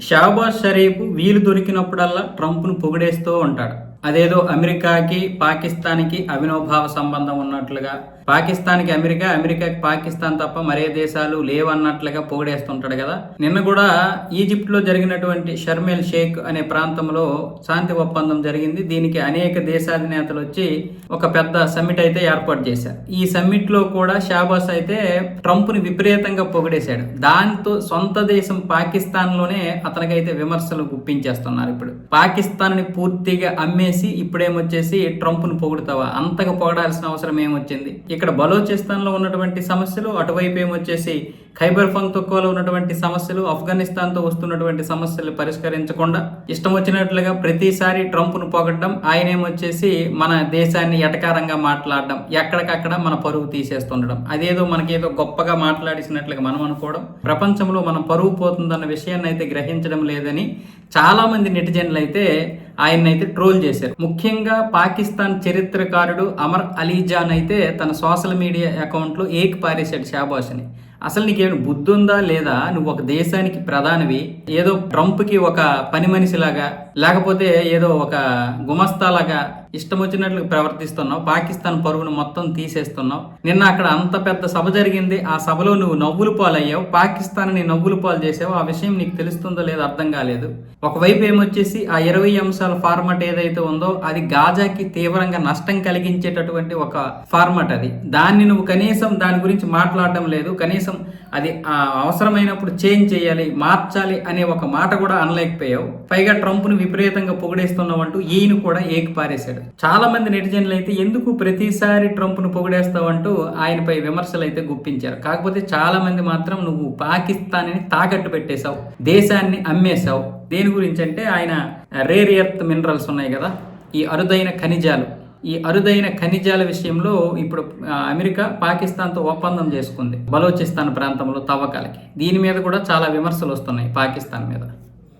షాబాజ్ షరీఫ్ వీలు దొరికినప్పుడల్లా ట్రంప్ను పొగిడేస్తూ ఉంటాడు. అదేదో అమెరికాకి పాకిస్తాన్కి అవినోభావ సంబంధం ఉన్నట్లుగా పాకిస్తాన్కి అమెరికా అమెరికాకి పాకిస్తాన్ తప్ప మరే దేశాలు లేవన్నట్లుగా పొగిడేస్తుంటాడు కదా. నిన్న కూడా ఈజిప్ట్లో జరిగినటువంటి షర్మెల్ షేక్ అనే ప్రాంతంలో శాంతి ఒప్పందం జరిగింది. దీనికి అనేక దేశాధినేతలు వచ్చి ఒక పెద్ద సమ్మిట్ అయితే ఏర్పాటు చేశారు. ఈ సమ్మిట్లో కూడా షాబాస్ అయితే ట్రంప్ని విపరీతంగా పొగిడేశాడు. దాంతో సొంత దేశం పాకిస్తాన్లోనే అతనికైతే విమర్శలు గుప్పించేస్తున్నారు ఇప్పుడు. పాకిస్తాన్ని పూర్తిగా అమ్మేసి ఇప్పుడేమొచ్చేసి ట్రంప్ను పొగుడుతావా? అంతగా పొగడాల్సిన అవసరం ఏమొచ్చింది? ఇక్కడ బలోచిస్తాన్లో ఉన్నటువంటి సమస్యలు అటువైపు ఏమొచ్చేసి ఖైబర్ పంక్తొక్కలో ఉన్నటువంటి సమస్యలు ఆఫ్ఘనిస్తాన్తో వస్తున్నటువంటి సమస్యలు పరిష్కరించకుండా ఇష్టం వచ్చినట్లుగా ప్రతిసారి ట్రంప్ను పొగడ్డం ఆయనేమొచ్చేసి మన దేశాన్ని ఎటకారంగా మాట్లాడడం ఎక్కడికక్కడ మన పరువు తీసేస్తుండడం. అదేదో మనకేదో గొప్పగా మాట్లాడిసినట్లుగా మనం అనుకోవడం. ప్రపంచంలో మనం పరువు పోతుందన్న విషయాన్ని అయితే గ్రహించడం లేదని చాలామంది నెటిజన్లు అయితే ఆయన అయితే ట్రోల్ చేశారు. ముఖ్యంగా పాకిస్తాన్ చరిత్రకారుడు అమర్ అలీజాన్ అయితే తన సోషల్ మీడియా అకౌంట్లో ఏక్ పారేశాడు షాబాష్ని. అసలు నీకేమి బుద్ధి ఉందా లేదా? నువ్వు ఒక దేశానికి ప్రధానివి. ఏదో ట్రంప్కి ఒక పని మనిషిలాగా లేకపోతే ఏదో ఒక గుమస్తాలాగా ఇష్టం వచ్చినట్లు ప్రవర్తిస్తున్నావు పాకిస్తాన్ పరువును మొత్తం తీసేస్తున్నావు. నిన్న అక్కడ అంత పెద్ద సభ జరిగింది ఆ సభలో నువ్వు నవ్వులు పాలయ్యావు పాకిస్తాన్ని నవ్వులు పాలు చేసావు ఆ విషయం నీకు తెలుస్తుందో లేదో అర్థం కాలేదు. ఒకవైపు ఏమొచ్చేసి ఆ ఇరవై అంశాల ఫార్మాట్ ఏదైతే ఉందో అది గాజాకి తీవ్రంగా నష్టం కలిగించేటటువంటి ఒక ఫార్మాట్ అది. దాన్ని నువ్వు కనీసం దాని గురించి మాట్లాడడం లేదు కనీసం అది ఆ అవసరమైనప్పుడు చేంజ్ చేయాలి మార్చాలి అనే ఒక మాట కూడా అనలేకపోయావు పైగా ట్రంప్ను విపరీతంగా పొగిడేస్తున్నావు అంటూ ఈయన కూడా ఏకి పారేశాడు. చాలా మంది నెటిజన్లు అయితే ఎందుకు ప్రతిసారి ట్రంప్ను పొగిడేస్తావంటూ ఆయనపై విమర్శలు అయితే గుప్పించారు. కాకపోతే చాలా మంది మాత్రం నువ్వు పాకిస్తాన్ని తాకట్టు పెట్టేశావు దేశాన్ని అమ్మేశావు. దేని గురించి అంటే ఆయన రేర్ ఎర్త్ మినరల్స్ ఉన్నాయి కదా ఈ అరుదైన ఖనిజాలు. ఈ అరుదైన ఖనిజాల విషయంలో ఇప్పుడు అమెరికా పాకిస్తాన్తో ఒప్పందం చేసుకుంది బలోచిస్తాన్ ప్రాంతంలో తవ్వకాలకి. దీని మీద కూడా చాలా విమర్శలు వస్తున్నాయి పాకిస్తాన్ మీద.